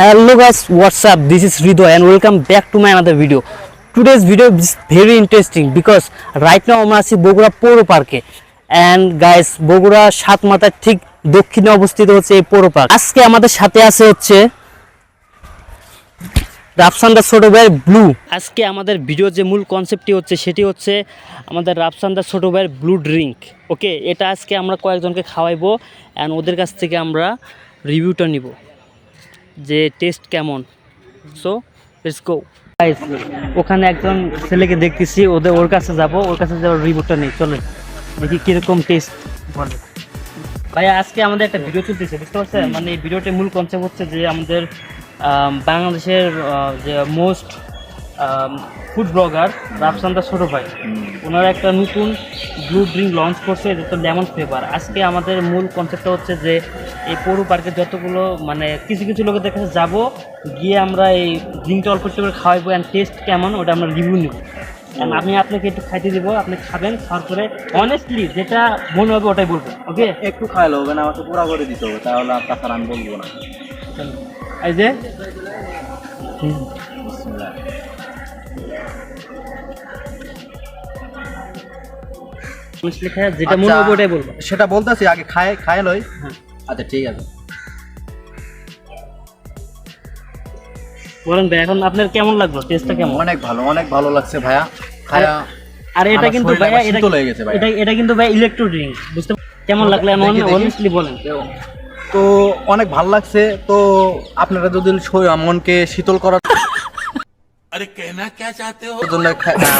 hello guys what's up up? This is Rido and welcome back to my another video. Video is very interesting because right now আমরা আছি বগুড়া পৌর পার্কে and guys Bogura সাত মাথার ঠিক দক্ষিণে অবস্থিত হচ্ছে এই পৌর পার্ক আজকে আমাদের সাথে আছে হচ্ছে রাফসান্দা ছোট ভাইয়ের ব্লু। আজকে আমাদের ভিডিও যে মূল কনসেপ্টটি হচ্ছে সেটি হচ্ছে আমাদের রাফসান্দা ছোট ভাইয়ের ব্লু ড্রিঙ্ক ওকে এটা আজকে আমরা কয়েকজনকে খাওয়াইবো অ্যান্ড ওদের কাছ থেকে আমরা রিভিউটা নিব। যে টেস্ট কেমন? সো লেটস গো ওখানে একজন ছেলেকে দেখতেছি ওদের ওর কাছে যাব ওর কাছে যাওয়ার রিপোর্টটা নেই চলে দেখি কীরকম টেস্ট বলে। ভাইয়া আজকে আমাদের একটা ভিডিও চলতেছে বুঝতে পারছেন? মানে এই ভিডিওটির মূল কনসেপ্ট হচ্ছে যে আমাদের আম, বাংলাদেশের যে মোস্ট ফুড ব্লগার রাফসান্দা ছোট ভাই। ওনারা একটা নতুন ব্লু ড্রিঙ্ক লঞ্চ করছে তো লেমন ফ্লেভার আজকে আমাদের মূল কনসেপ্টটা হচ্ছে যে এই পৌর পার্কে যতগুলো মানে কিছু কিছু লোকের কাছে যাব গিয়ে আমরা এই ড্রিঙ্কটা অল্প একটু করে খাওয়াবো অ্যান্ড টেস্ট কেমন ওটা আমরা রিভিউ নেব। And আমি আপনাকে একটু খাইতে দেবো আপনি খাবেন খাওয়ার পরে অনেস্টলি যেটা মনে হবে ওটাই বলব ওকে একটু খাইলে হবে না আমাকে পুরা করে দিতে হবে তাহলে আপনার আমি বলব না। এই যে যেটা মনে হবে আচ্ছা, ওটাই বলব। সেটা বলতেছি আগে খায় খায় লই। হ্যাঁ। আচ্ছা ঠিক আছে। বলেন ভাই এখন আপনার কেমন লাগল? টেস্টটা কেমন? অনেক ভালো অনেক ভালো লাগছে ভাইয়া। খায়া আর এটা কিন্তু ভাইয়া এটা হয়ে গেছে ভাইয়া। এটা এটা কিন্তু ভাই ইলেকট্রো ড্রিঙ্ক বুঝতে কেমন লাগল। অনেস্টলি বলেন। তো অনেক ভালো লাগছে। তো আপনারা যদি মনকে শীতল করার খানা জন্য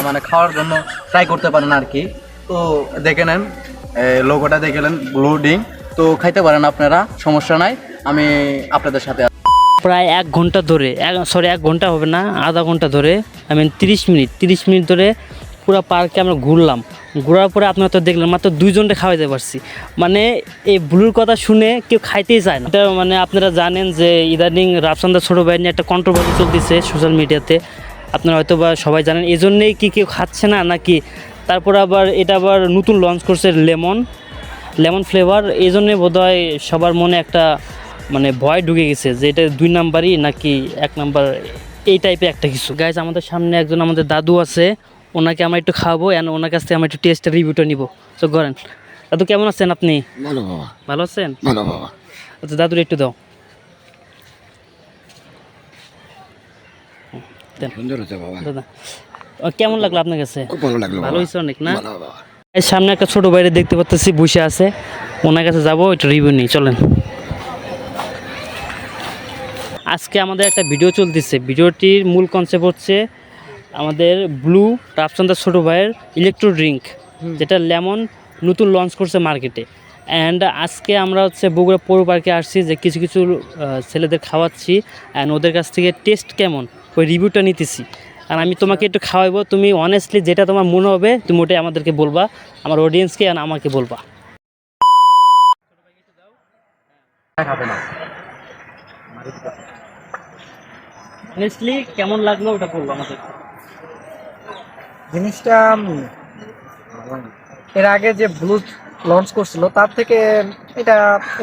মানে খাওয়ার জন্য ট্রাই করতে পারেন আর কি। তো দেখে নেন লোগোটা দেখে নেন ব্লুডিং তো খাইতে পারেন আপনারা সমস্যা নাই। আমি আপনাদের সাথে প্রায় এক ঘণ্টা ধরে সরি এক ঘণ্টা হবে না আধা ঘণ্টা ধরে আই মিন তিরিশ মিনিট তিরিশ মিনিট ধরে পুরো পার্কে আমরা ঘুরলাম। ঘোরার পরে আপনারা তো দেখলেন মাত্র দুইজনটা খাওয়াইতে পারছি। মানে এই ব্লুর কথা শুনে কেউ খাইতেই চায় না। মানে আপনারা জানেন যে ইদানিং রাফসান্দা ছোটো ভাই নিয়ে একটা কন্ট্রোভার্সি চলতেছে সোশ্যাল মিডিয়াতে আপনারা হয়তো বা সবাই জানেন এই জন্যেই কি কেউ খাচ্ছে না নাকি? তারপর আবার এটা আবার নতুন লঞ্চ করছে লেমন লেমন ফ্লেভার এই জন্যে বোধহয় সবার মনে একটা মানে ভয় ঢুকে গেছে যে এটা দুই নাম্বারই নাকি এক নাম্বার এই টাইপের একটা কিছু। গাইজ আমাদের সামনে একজন আমাদের দাদু আছে ওনাকে আমরা একটু খাওয়াবো অ্যান্ড ওনার কাছ থেকে আমরা একটু টেস্টের রিভিউটা নিব। তো করেন দাদু কেমন আছেন আপনি? ভালো বাবা। ভালো আছেন? ভালো বাবা। আচ্ছা দাদুর একটু দাও। সুন্দর হচ্ছে বাবা। দাদা কেমন লাগল আপনার কাছে? খুব ভালো লাগল ভালো হয়েছে অনেক না? এই সামনে একটা ছোট বাইরে দেখতে পাচ্ছি বসে আছে। ওনার কাছে যাব একটু রিভিউ নিই চলেন। আজকে আমাদের একটা ভিডিও চলতেছে। ভিডিওটির মূল কনসেপ্ট হচ্ছে আমাদের ব্লু রাফচন্দার ছোট ভাইয়ের ইলেকট্রো ড্রিঙ্ক যেটা লেমন নতুন লঞ্চ করছে মার্কেটে অ্যান্ড আজকে আমরা হচ্ছে বগুড়া পৌর পার্কে আসছি যে কিছু কিছু ছেলেদের খাওয়াচ্ছি। অ্যান্ড ওদের কাছ থেকে টেস্ট কেমন? ওই রিভিউটা নিতেছি। আর আমি তোমাকে একটু খাওয়াইবো, তুমি অনেস্টলি যেটা তোমার মনে হবে, তুমি ওটাই আমাদেরকে বলবা, আমার অডিয়েন্সকে আর আমাকে বলবা। অনেস্টলি কেমন লাগল ওটা বলব আমাদের? জিনিসটা এর আগে যে ব্লু লঞ্চ করছিল তার থেকে এটা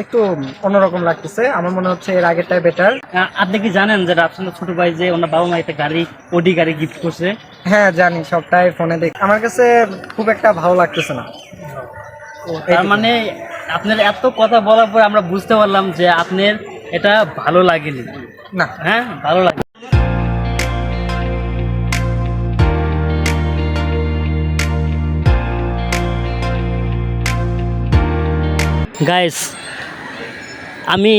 একটু অন্যরকম লাগতেছে। আমার মনে হচ্ছে এর আগেরটাই বেটার আপনি কি জানেন যে রাফসানের ছোট ভাই যে ওনার বাবা মা একটা গাড়ি ওডি গাড়ি গিফট করছে? হ্যাঁ জানি সবটাই ফোনে দেখি। আমার কাছে খুব একটা ভালো লাগতেছে না। তার মানে আপনার এত কথা বলার পর আমরা বুঝতে পারলাম যে আপনার এটা ভালো লাগেনি। না। হ্যাঁ ভালো লাগে গাইস আমি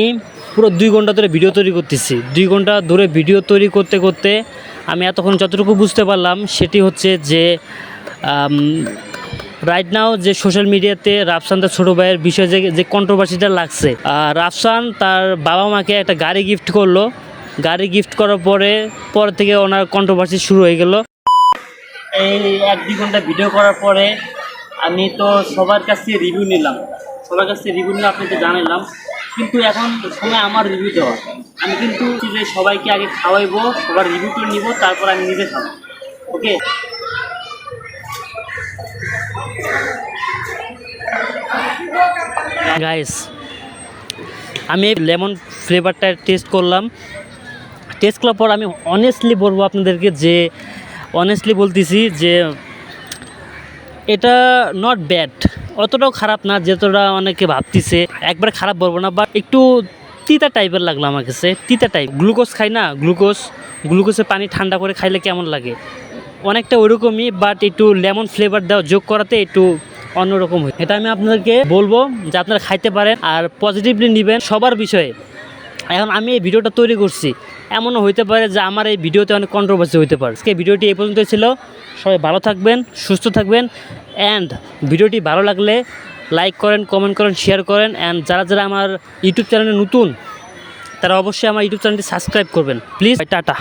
পুরো দুই ঘণ্টা ধরে ভিডিও তৈরি করতেছি। দুই ঘণ্টা ধরে ভিডিও তৈরি করতে করতে আমি এতক্ষণ যতটুকু বুঝতে পারলাম, সেটি হচ্ছে যে রাইট নাও যে সোশ্যাল মিডিয়াতে রাফসান তার ছোটো ভাইয়ের বিষয়ে যে যে কন্ট্রোভার্সিটা লাগছে রাফসান তার বাবা মাকে একটা গাড়ি গিফট করল। গাড়ি গিফট করার পরে, পর থেকে ওনার কন্ট্রোভার্সি শুরু হয়ে গেল। এই এক দুই ঘণ্টা ভিডিও করার পরে আমি তো সবার কাছ থেকে রিভিউ নিলাম। সবার কাছ রিভিউ নিলে আপনাকে জানালাম কিন্তু এখন সময় আমার রিভিউ দেওয়া আমি কিন্তু যে সবাইকে আগে খাওয়াইবো, সবার রিভিউটা নিব, তারপর আমি নিজে খাব। ওকে গাইস আমি লেমন ফ্লেভারটা টেস্ট করলাম। টেস্ট করার পর আমি অনেস্টলি বলব আপনাদেরকে যে অনেস্টলি বলতেছি যে, এটা নট ব্যাড অতটাও খারাপ না, যেতটা অনেকে ভাবতেছে। একবার খারাপ বলব না বাট একটু তিতা টাইপের লাগল আমার কাছে, তিতা টাইপ গ্লুকোজ খাই না, গ্লুকোজ, গ্লুকোজের পানি ঠান্ডা করে খাইলে কেমন লাগে? অনেকটা ওইরকমই বাট একটু লেমন ফ্লেভার দেওয়া যোগ করাতে একটু অন্যরকম হয়। এটা আমি আপনাদেরকে বলব যে আপনারা খাইতে পারেন আর পজিটিভলি নেবেন সবার বিষয়ে। এখন আমি এই ভিডিওটা তৈরি করছি। এমনও হইতে পারে যে আমার এই ভিডিওতে অনেক কন্ট্রোভার্সি হইতে পারে। আজকে ভিডিওটি এই পর্যন্তই ছিল। সবাই ভালো থাকবেন, সুস্থ থাকবেন অ্যান্ড ভিডিওটি ভালো লাগলে লাইক করেন কমেন্ট করেন শেয়ার করেন অ্যান্ড যারা যারা আমার ইউটিউব চ্যানেলে নতুন, তারা অবশ্যই আমার ইউটিউব চ্যানেলটি সাবস্ক্রাইব করবেন। Please tata.